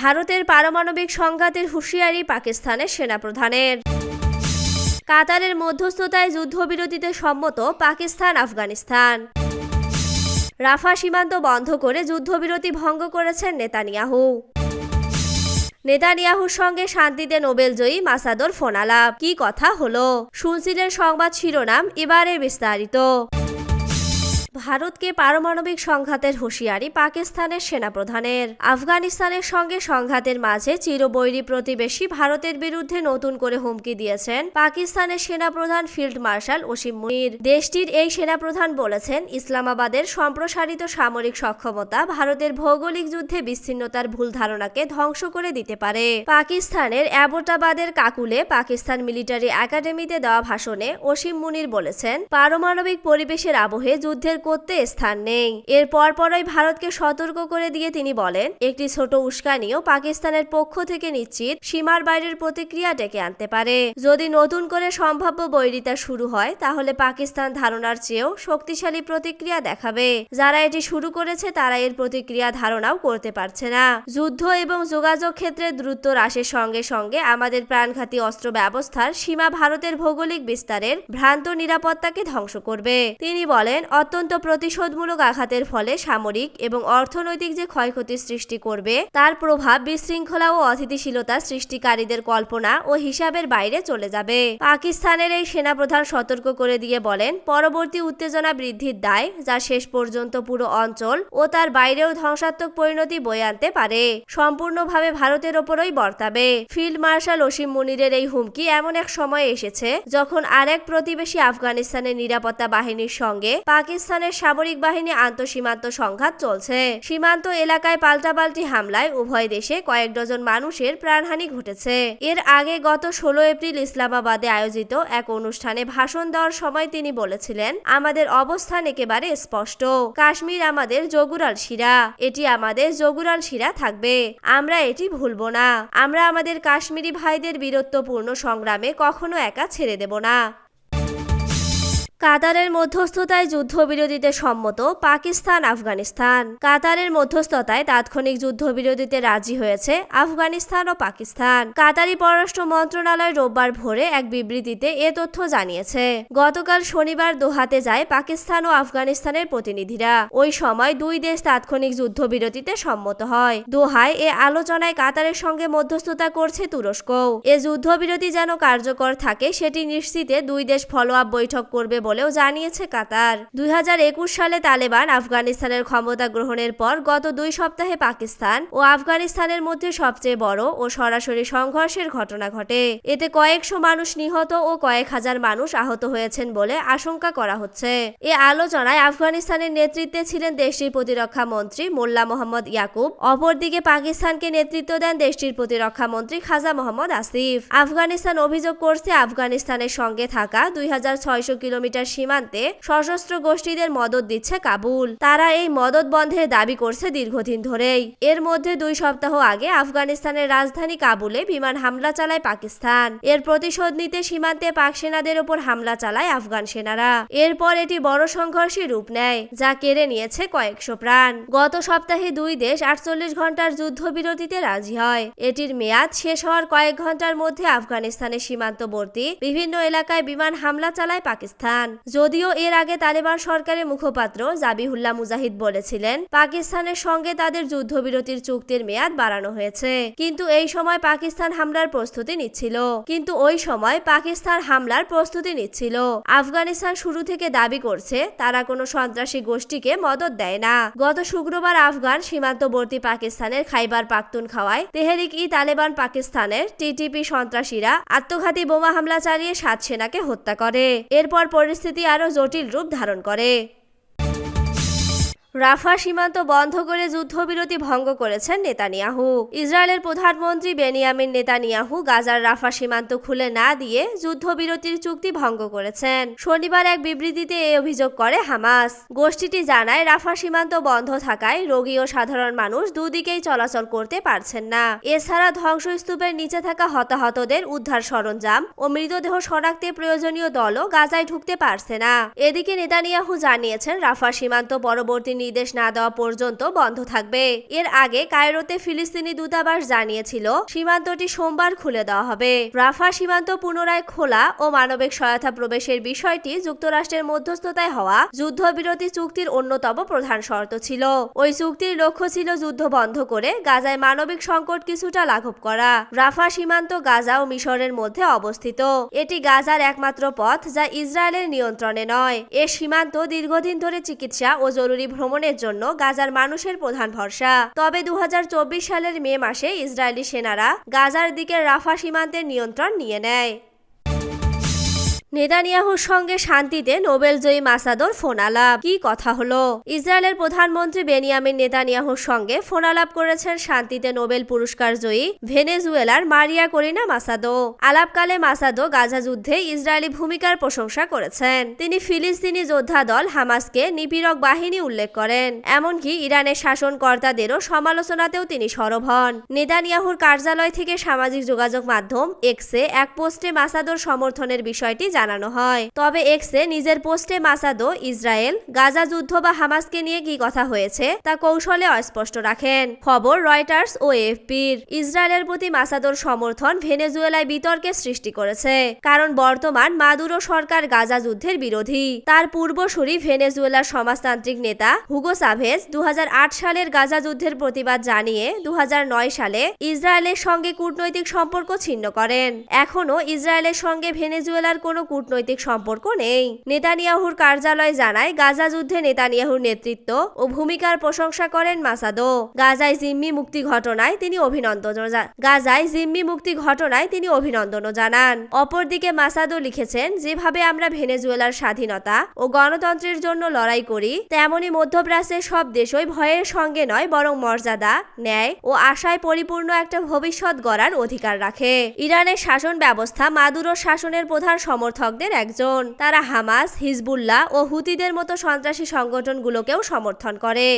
ভারতের পারমাণবিক সংঘাতের হুঁশিয়ারি পাকিস্তানের সেনাপ্রধানের। কাতারের মধ্যস্থতায় যুদ্ধবিরতিতে সম্মত পাকিস্তান, আফগানিস্তান। রাফা সীমান্ত বন্ধ করে যুদ্ধবিরতি ভঙ্গ করেছেন নেতানিয়াহু। নেতানিয়াহুর সঙ্গে শান্তিতে নোবেলজয়ী মাসাদর ফোনালাপ। কি কথা হলো? শুনছিলেন সংবাদ শিরোনাম, এবারে বিস্তারিত। ভারতকে পারমাণবিক সংঘাতের হুঁশিয়ারি পাকিস্তানের সেনাপ্রধানের। আফগানিস্তানের সঙ্গে সংঘাতের মাঝে চিরবৈরী প্রতিবেশী ভারতের বিরুদ্ধে নতুন করে হুমকি দিয়েছেন পাকিস্তানের সেনাপ্রধান ফিল্ড মার্শাল ওসিম মুনির। দেশটির এই সেনাপ্রধান বলেছেন, ইসলামাবাদের সম্প্রসারিত সামরিক সক্ষমতা ভারতের ভৌগোলিক যুদ্ধে বিচ্ছিন্নতার ভুল ধারণাকে ধ্বংস করে দিতে পারে। পাকিস্তানের অ্যাবোটাবাদের কাকুলে পাকিস্তান মিলিটারি একাডেমিতে দেওয়া ভাষণে ওসিম মুনির বলেছেন, পারমাণবিক পরিবেশের আবহে যুদ্ধের করতে স্থান নেই। এর পরপরই ভারতকে সতর্ক করে দিয়ে তিনি বলেন, একটি ছোট উস্কানিও পাকিস্তানের পক্ষ থেকে নিশ্চিত সীমার বাইরের প্রতিক্রিয়া ডেকে আনতে পারে। যদি নতুন করে সম্ভাব্য বৈরিতা শুরু হয়, তাহলে পাকিস্তান ধারণার চেয়েও শক্তিশালী প্রতিক্রিয়া দেখাবে। যারা এটি শুরু করেছে, তারা এর প্রতিক্রিয়া ধারণাও করতে পারছে না। যুদ্ধ এবং যোগাযোগ ক্ষেত্রে দ্রুত হ্রাসের সঙ্গে সঙ্গে আমাদের প্রাণঘাতী অস্ত্র ব্যবস্থার সীমা ভারতের ভৌগোলিক বিস্তারের ভ্রান্ত নিরাপত্তাকে ধ্বংস করবে। তিনি বলেন, অত্যন্ত প্রতিশোধমূলক আঘাতের ফলে সামরিক এবং অর্থনৈতিক যে ক্ষয়ক্ষতি সৃষ্টি করবে, তার প্রভাব বিশৃঙ্খলা ও অস্থিতিশীলতা সৃষ্টিকারীদের কল্পনা ও হিসাবের বাইরে চলে যাবে। পাকিস্তানের এই সেনাপ্রধান সতর্ক করে দিয়ে বলেন, পরবর্তী উত্তেজনা বৃদ্ধির দায় যা শেষ পর্যন্ত পুরো অঞ্চল ও তার বাইরেও ধ্বংসাত্মক পরিণতি বয়ে আনতে পারে। সম্পূর্ণভাবে ভারতের ওপরই বর্তাবে। ফিল্ড মার্শাল অসীম মুনিরের এই হুমকি এমন এক সময় এসেছে যখন আরেক প্রতিবেশী আফগানিস্তানের নিরাপত্তা বাহিনীর সঙ্গে পাকিস্তানের সামরিক বাহিনী আন্তঃসীমান্ত সংঘাত চলছে। সীমান্ত এলাকায় পাল্টাপাল্টি হামলায় উভয় দেশে কয়েক ডজন মানুষের প্রাণহানি ঘটেছে। এর আগে গত ষোলো এপ্রিল ইসলামাবাদে আয়োজিত এক অনুষ্ঠানে ভাষণ দেওয়ার সময় তিনি বলেছিলেন, আমাদের অবস্থান একেবারে স্পষ্ট। কাশ্মীর আমাদের জগুরাল শিরা। এটি আমাদের জগুরাল শিরা থাকবে। আমরা এটি ভুলব না। আমরা আমাদের কাশ্মীরি ভাইদের বীরত্বপূর্ণ সংগ্রামে কখনো একা ছেড়ে দেব না। কাতারের মধ্যস্থতায় যুদ্ধবিরতিতে সম্মত পাকিস্তান আফগানিস্তান। কাতারের মধ্যস্থতায় তাৎক্ষণিক যুদ্ধবিরতিতে রাজি হয়েছে আফগানিস্তান ও পাকিস্তান। কাতারি পররাষ্ট্র মন্ত্রণালয় রোববার ভোরে এক বিবৃতিতে এ তথ্য জানিয়েছে। গতকাল শনিবার দোহাতে যায় পাকিস্তান ও আফগানিস্তানের প্রতিনিধিরা। ওই সময় দুই দেশ তাৎক্ষণিক যুদ্ধবিরতিতে সম্মত হয়। দোহায় এ আলোচনায় কাতারের সঙ্গে মধ্যস্থতা করছে তুরস্ক এ যুদ্ধবিরতি যেন কার্যকর থাকে, সেটি নিশ্চিতে দুই দেশ ফলো আপ বৈঠক করবে বলেও জানিয়েছে কাতার। দুই হাজার একুশ সালে তালেবান আফগানিস্তানের ক্ষমতা গ্রহণের পর গত দুই সপ্তাহে পাকিস্তান ও আফগানিস্তানের মধ্যে সবচেয়ে বড় ও সরাসরি সংঘর্ষের ঘটনা ঘটে। এতে কয়েকশো মানুষ নিহত ও কয়েক হাজার মানুষ আহত হয়েছেন বলে আশঙ্কা করা হচ্ছে। এ আলোচনায় আফগানিস্তানের নেতৃত্বে ছিলেন দেশটির প্রতিরক্ষা মন্ত্রী মোল্লা মোহাম্মদ ইয়াকুব, অপরদিকে পাকিস্তানকে নেতৃত্ব দেন দেশটির প্রতিরক্ষা মন্ত্রী খাজা মোহাম্মদ আসিফ। আফগানিস্তান অভিযোগ করছে, আফগানিস্তানের সঙ্গে থাকা দুই হাজার ছয়শো কিলোমিটার সীমান্তে সশস্ত্র গোষ্ঠীদের মদত দিচ্ছে কাবুল। তারা এই মদত বন্ধের দাবি করছে দীর্ঘদিন ধরেই। এর মধ্যে দুই সপ্তাহ আগে আফগানিস্তানের রাজধানী কাবুলে বিমান হামলা চালায় পাকিস্তান। এর প্রতিশোধ নিতে সীমান্তে পাক সেনাদের ওপর হামলা চালায় আফগান সেনারা। এরপর এটি বড় সংঘর্ষে রূপ নেয়, যা কেড়ে নিয়েছে কয়েকশো প্রাণ। গত সপ্তাহে দুই দেশ আটচল্লিশ ঘণ্টার যুদ্ধবিরতিতে রাজি হয়। এটির মেয়াদ শেষ হওয়ার কয়েক ঘণ্টার মধ্যে আফগানিস্তানের সীমান্তবর্তী বিভিন্ন এলাকায় বিমান হামলা চালায় পাকিস্তান। যদিও এর আগে তালেবান সরকারের মুখপাত্র জাবিহুল্লাহ মুজাহিদ বলেছিলেন, পাকিস্তানের সঙ্গে তাদের যুদ্ধবিরতির চুক্তির মেয়াদ বাড়ানো হয়েছে। কিন্তু এই সময় পাকিস্তান হামলার প্রস্তুতি নিচ্ছিল। কিন্তু ওই সময় পাকিস্তান হামলার প্রস্তুতি নিচ্ছিল। আফগানিস্তান শুরু থেকে দাবি করছে, তারা কোনো সন্ত্রাসী গোষ্ঠীকে মদত দেয় না। গত শুক্রবার আফগান সীমান্তবর্তী পাকিস্তানের খাইবার পাখতুন খাওয়ায় তেহরিক ই তালেবান পাকিস্তানের টিটিপি সন্ত্রাসীরা আত্মঘাতী বোমা হামলা চালিয়ে সাত সেনাকে হত্যা করে। এরপর পরিস্থিতি আরও জটিল রূপ ধারণ করে। রাফা সীমান্ত বন্ধ করে যুদ্ধবিরতি ভঙ্গ করেছেন নেতানিয়াহু। ইসরায়েলের প্রধানমন্ত্রী বেনিয়ামিন নেতানিয়াহু গাজার রাফা সীমান্ত খুলে না দিয়ে যুদ্ধবিরতির চুক্তি ভঙ্গ করেছেন। শনিবার এক বিবৃতিতে এই অভিযোগ করে হামাস। গোষ্ঠীটি জানায়, রাফা সীমান্ত বন্ধ থাকায় রোগী ও সাধারণ মানুষ দুদিকেই চলাচল করতে পারছেন না। এছাড়া ধ্বংসস্তূপের নিচে থাকা হতাহতদের উদ্ধার সরঞ্জাম ও মৃতদেহ শনাক্তে প্রয়োজনীয় দলও গাজায় ঢুকতে পারছে না। এদিকে নেতানিয়াহু জানিয়েছেন, রাফা সীমান্ত পরবর্তী নির্দেশ না দেওয়া পর্যন্ত বন্ধ থাকবে। এর আগে কায়রোতে ফিলিস্তিনি দূতাবাস জানিয়েছিল, সীমান্তটি সোমবার খুলে দেওয়া হবে। রাফা সীমান্ত পুনরায় খোলা ও মানবিক সহায়তা প্রবেশের বিষয়টি যুক্তরাষ্ট্রের মধ্যস্থতায় হওয়া যুদ্ধবিরতি চুক্তির অন্যতম প্রধান শর্ত ছিল। ওই চুক্তির লক্ষ্য ছিল যুদ্ধ বন্ধ করে গাজায় মানবিক সংকট কিছুটা লাঘব করা। রাফা সীমান্ত গাজা ও মিশরের মধ্যে অবস্থিত। এটি গাজার একমাত্র পথ যা ইসরায়েলের নিয়ন্ত্রণে নয়। এ সীমান্ত দীর্ঘদিন ধরে চিকিৎসা ও জরুরি ভ্রমণের জন্য গাজার মানুষের প্রধান ভরসা। তবে দু হাজার চব্বিশ সালের মে মাসে ইসরায়েলি সেনারা গাজার দিকে রাফা সীমান্তের নিয়ন্ত্রণ নিয়ে নেয়। নেতানিয়াহুর সঙ্গে শান্তিতে নোবেল নোবেলজয়ী মাসাদর ফোনালাপ। কি কথা হলো? ইসরায়েলের প্রধানমন্ত্রী বেনিয়ামিন নেতানিয়াহুর সঙ্গে ফোনালাপ করেছেন শান্তিতে নোবেল পুরস্কার জয়ী ভেনেজুয়েলার মারিয়া করিনা মাসাদো। আলাপকালে মাসাদো গাজা যুদ্ধে ইসরায়েলি ভূমিকার প্রশংসা করেছেন। তিনি ফিলিস্তিনি যোদ্ধা দল হামাসকে নিপীড়ক বাহিনী উল্লেখ করেন। এমনকি ইরানের শাসনকর্তাদেরও সমালোচনাতেও তিনি সরব হন। নেতানিয়াহুর কার্যালয় থেকে সামাজিক যোগাযোগ মাধ্যম এক্সে এক পোস্টে মাসাদোর সমর্থনের বিষয়টি জানানো হয়। তবে এক্সে নিজের পোস্টে মাসাদো, ইসরায়েল, গাজা যুদ্ধ বা হামাসকে নিয়ে কি কথা হয়েছে, তা কৌশলে অস্পষ্ট রাখেন। খবর রয়টার্স ও এফপির ইসরায়েলের প্রতি মাসাদোর সমর্থন ভেনেজুয়েলায় বিতর্কের সৃষ্টি করেছে, কারণ বর্তমান মাদুরো সরকার গাজা যুদ্ধের বিরোধী। তার পূর্বসূরি ভেনেজুয়েলার সমাজতান্ত্রিক নেতা হুগো সাভেজ দু হাজার আট সালের গাজা যুদ্ধের প্রতিবাদ জানিয়ে দু হাজার নয় সালে ইসরায়েলের সঙ্গে কূটনৈতিক সম্পর্ক ছিন্ন করেন। এখনও ইসরায়েলের সঙ্গে ভেনেজুয়েলার কোনো কূটনৈতিক সম্পর্ক নেই। নেতানিয়াহুর কার্যালয় জানায়, গাজা যুদ্ধে নেতানিয়াহুর নেতৃত্ব ও ভূমিকার প্রশংসা করেন মাসাদো। গাজায় জিম্মি মুক্তি ঘটনায় তিনি অভিনন্দন গাজায় জিম্মি মুক্তি ঘটনায় তিনি অভিনন্দনও জানান। অপরদিকে মাসাদো লিখেছেন, যেভাবে আমরা ভেনেজুয়েলার স্বাধীনতা ও গণতন্ত্রের জন্য লড়াই করি, তেমনি মধ্যপ্রাচ্যের সব দেশই ভয়ের সঙ্গে নয়, বরং মর্যাদা, ন্যায় ও আশায় পরিপূর্ণ একটা ভবিষ্যৎ গড়ার অধিকার রাখে। ইরানের শাসন ব্যবস্থা মাদুরোর শাসনের প্রধান সমর্থকদের একজন। তারা হামাস হিজবুল্লাহ ও হুতিদের মতো সন্ত্রাসী সংগঠনগুলোকেও সমর্থন করে।